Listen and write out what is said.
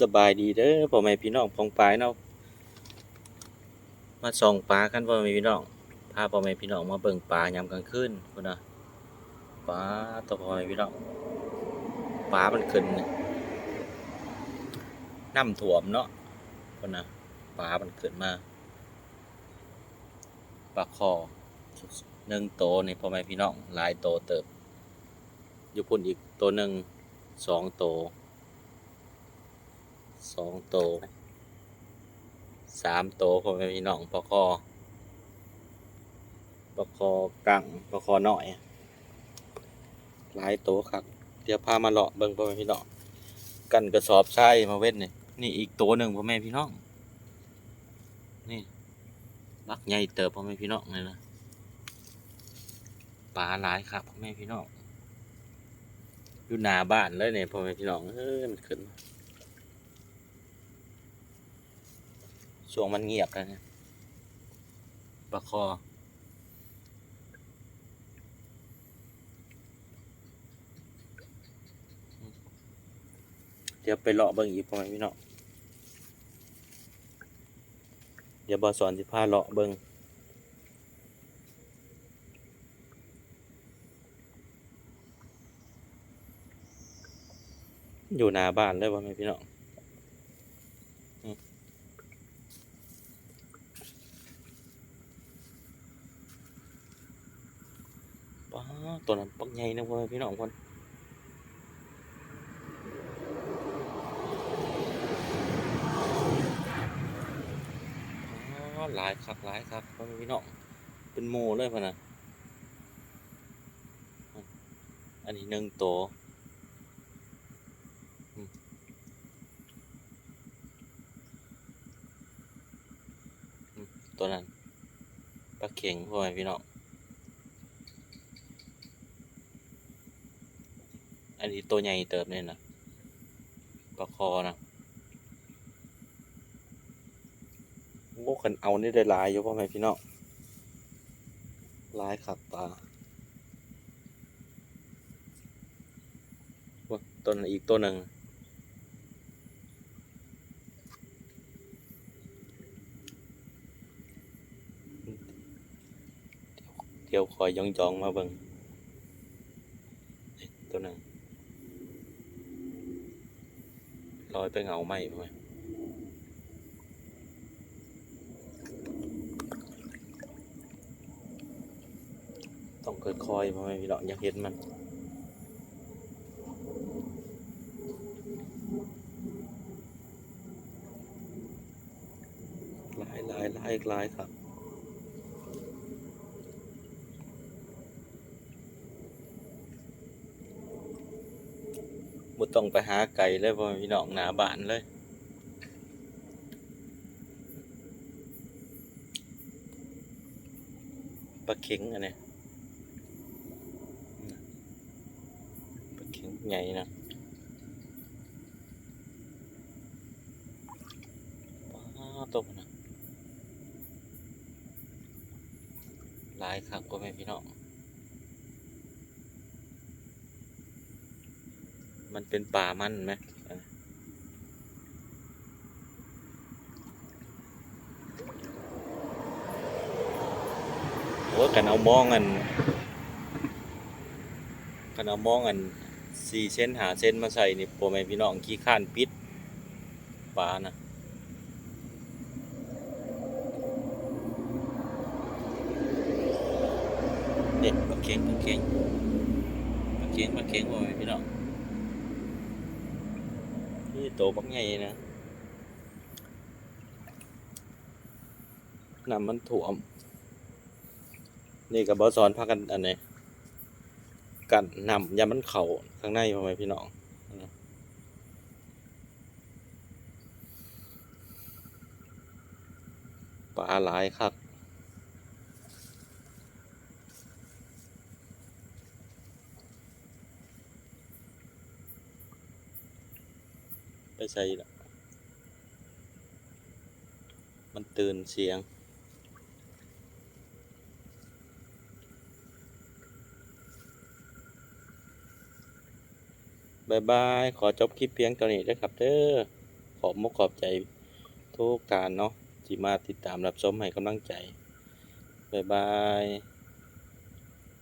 สบายดีเด้อพ่อแม่พี่น้องปองปายเนาะมาส่องปลากันพ่อแม่พี่น้องพาพ่อแม่พี่น้องมาเบิ่งปลายามกลางคืนพุ่นน่ะปลาตัวพ่อแม่พี่น้องปลามันขึ้นน้ำท่วมเนาะพุ่นน่ะปลามันขึ้นมาปลาคอหนึ่งโตในพ่อแม่พี่น้องหลายโตเติบอยู่พุ่นอีกตัวหนึ่งสองโต สองโตสามโตวพ่อแม่พี่น้องปลาคอปลาคอกังปลาคอหน่อยหลายโตครับ เดี๋ยวพามาเลาะเบิ่งพ่อแม่พี่น้องกันกระสอบทรายมาเว้นนี่นี่อีกตัวหนึ่งพ่อแม่พี่น้องนี่บักใหญ่เติบพ่อแม่พี่น้องเลยนะปลาหลายครับพ่อแม่พี่น้องอยู่หน้าบ้านเลยเนี่ยพ่อแม่พี่น้องเอ้ยมันขึ้นมา ช่วงมันเงียบแล้วเนี่ยปลาคอ เดี๋ยวไปเลาะเบิ่งอีกพ่อแม่พี่เน้องเดี๋ยวบอสอนสิพาเลาะเบิ่งอยู่หน้าบ้านเลยพ่อแม่พี่น้อง ป้าตัวนั้นปักใหญ่นะพ่อพี่น้องคนป้าหลายคักหลายคักพ่อพี่น้องเป็นโมเลยพ่อนะอันนี้หนึ่งตัวตัวนั้นปลาเข็งพ่อแม่พี่น้อง อันนี้ตัวใหญ่เติบเนี่ยนะปลาคอนะโอ้คันเอานี่ได้ลายอยู่พ่อแม่พี่น้องลายขับปลาว้าตัวนั้นอีกตัวหนึ่งเดี๋ยวคอยย่องจองๆมาเบิ่งนี่ตัวหนึ่ง ลอยไปเงาไหมพ่อแม่ต้องค่อยๆพ่อแม่พี่น้องอยากเห็นมันหลายหลายหลายหลายครับ บ่ต้องไปหาไก่เลยพ่อแม่พี่น้องหน้าบ้านเลยปลาเข็งอันนี้ปลาเข็งใหญ่นะว้าตัวมันนะหลายครับพ่อแม่พี่น้อง มันเป็นป่ามันไหมอะโอ้กันเอามองอันกันเอามองอันสี่เส้นหาเส้นมาใส่นี่พ่อแม่พี่น้องขี้ข้านปิดปลานะเด็กปลาเค็งปลาเค็งปลาเค็งปลาเค็งพ่อแม่พี่น้อง นี่โตบักใหญ่นะน้ำมันถ่วม นี่กับบอสอนพากันอันไหนกันนำยามันเข่าข้างในพ่อแม่พี่น้องปลาหลายครับ ไป ใส่ละมันตื่นเสียง บายบาย ขอจบคลิปเพียงเท่านี้เด้ครับเด้อ ขอบมกขอบใจทุกการเนาะที่มาติดตามรับชมให้กำลังใจบายบาย